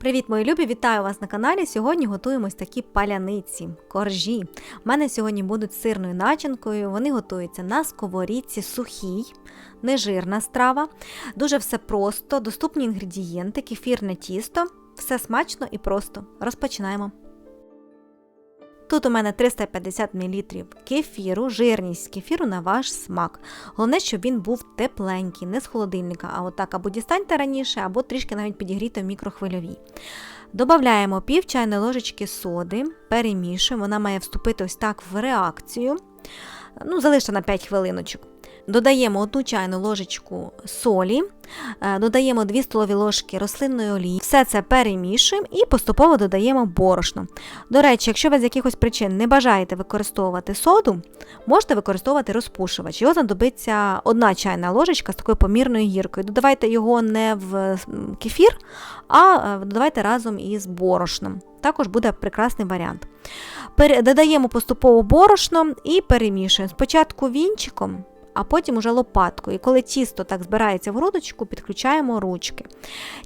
Привіт, мої любі! Вітаю вас на каналі. Сьогодні готуємось такі паляниці, коржі. У мене сьогодні будуть сирною начинкою. Вони готуються на сковорідці сухій, нежирна страва. Дуже все просто, доступні інгредієнти, кефірне тісто. Все смачно і просто. Розпочинаємо. Тут у мене 350 мл кефіру, жирність кефіру на ваш смак. Головне, щоб він був тепленький, не з холодильника, а отак або дістаньте раніше, або трішки навіть підігрійте в мікрохвильовій. Додаємо пів чайної ложечки соди, перемішуємо, вона має вступити ось так в реакцію. Ну, залиште на 5 хвилиночок. Додаємо 1 чайну ложечку солі, е, додаємо 2 столові ложки рослинної олії. Все це перемішуємо і поступово додаємо борошно. До речі, якщо ви з якихось причин не бажаєте використовувати соду, можете використовувати розпушувач. Його знадобиться 1 чайна ложечка з такою помірною гіркою. Додавайте його не в кефір, а е, додавайте разом із борошном. Також буде прекрасний варіант. Додаємо поступово борошно і перемішуємо. Спочатку вінчиком, а потім уже лопаткою. І коли тісто так збирається в грудочку, підключаємо ручки.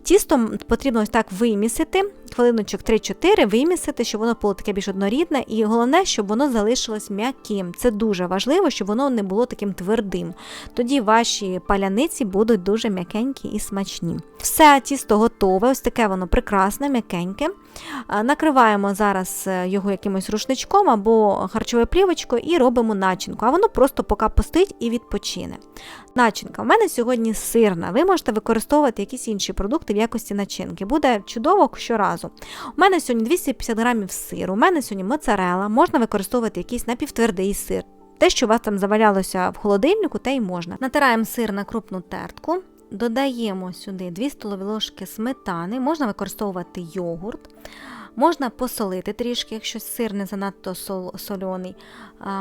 Тісто потрібно ось так вимісити, хвилиночок 3-4 вимісити, щоб воно було таке більш однорідне, і головне, щоб воно залишилось м'яким. Це дуже важливо, щоб воно не було таким твердим. Тоді ваші паляниці будуть дуже м'якенькі і смачні. Все тісто готове, ось таке воно прекрасне, м'якеньке. Накриваємо зараз е, його якимось рушничком або харчовою плівочкою і робимо начинку, а воно просто поки постоїть і відпочине. Начинка. У мене сьогодні сирна. Ви можете використовувати якісь інші продукти в якості начинки. Буде чудово щоразу. У мене сьогодні 250 грамів сиру, у мене сьогодні моцарела, можна використовувати якийсь напівтвердий сир. Те, що у вас там завалялося в холодильнику, те й можна. Натираємо сир на крупну тертку. Додаємо сюди 2 столові ложки сметани, можна використовувати йогурт, можна посолити трішки, якщо сир не занадто сол сольоний.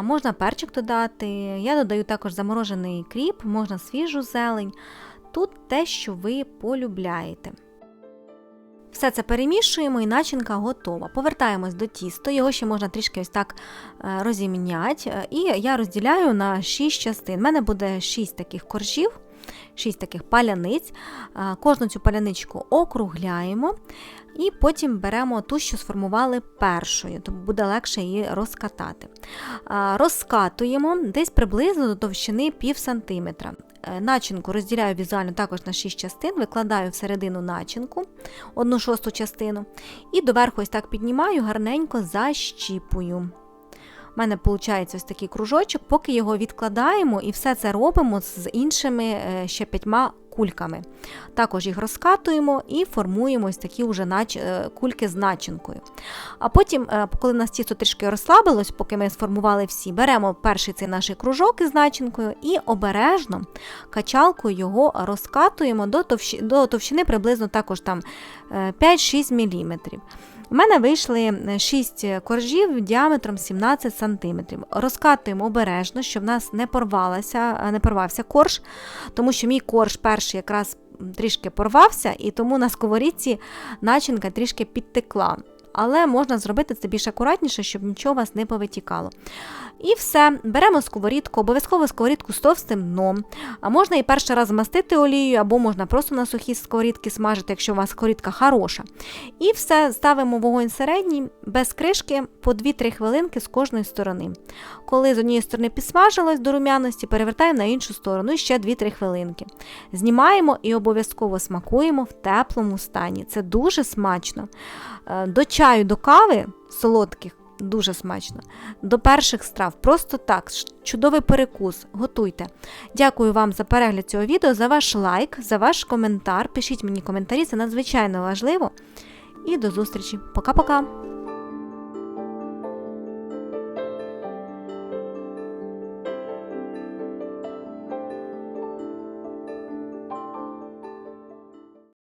Можна перчик додати. Я додаю також заморожений кріп, можна свіжу зелень. Тут те, що ви полюбляєте. Все це перемішуємо і начинка готова. Повертаємось до тіста, його ще можна трішки ось так розімняти. І я розділяю на 6 частин. У мене буде 6 таких коржів. 6 таких паляниць. Кожну цю паляничку округляємо, і потім беремо ту, що сформували першою, тобто буде легше її розкатати. Розкатуємо десь приблизно до товщини пів сантиметра. Е, начинку розділяю візуально також на 6 частин, викладаю всередину начинку, одну шосту частину, і доверху ось так піднімаю, гарненько защіпую. У мене виходить ось такий кружочок, поки його відкладаємо і все це робимо з іншими е, ще п'ятьма кульками. Також їх розкатуємо і формуємо ось такі вже нач... Е, кульки з начинкою. А потім, е, коли нас тісто трішки розслабилось, поки ми сформували всі, беремо перший цей наш кружок із начинкою і обережно качалкою його розкатуємо до товщини, приблизно також там 5-6 мм. У мене вийшли 6 коржів діаметром 17 см. Розкатуємо обережно, щоб в нас не порвалося, не порвався корж, тому що мій корж перший якраз трішки порвався, і тому на сковорідці начинка трішки підтекла але можна зробити це більш акуратніше, щоб нічого у вас не повитікало. І все, беремо сковорідку, обов'язково сковорідку з товстим дном. А можна і перший раз змастити олією, або можна просто на сухі сковорідки смажити, якщо у вас сковорідка хороша. І все, ставимо вогонь середній, без кришки по 2-3 хвилинки з кожної сторони. Коли з однієї сторони підсмажилось до рум'яності, перевертаємо на іншу сторону і ще 2-3 хвилинки. Знімаємо і обов'язково смакуємо в теплому стані. Це дуже смачно. Е, до чаю, до кави солодких. Дуже смачно. До перших страв. Просто так. Чудовий перекус. Готуйте. Дякую вам за перегляд цього відео, за ваш лайк, за ваш коментар. Пишіть мені коментарі, це надзвичайно важливо. І до зустрічі. Пока-пока!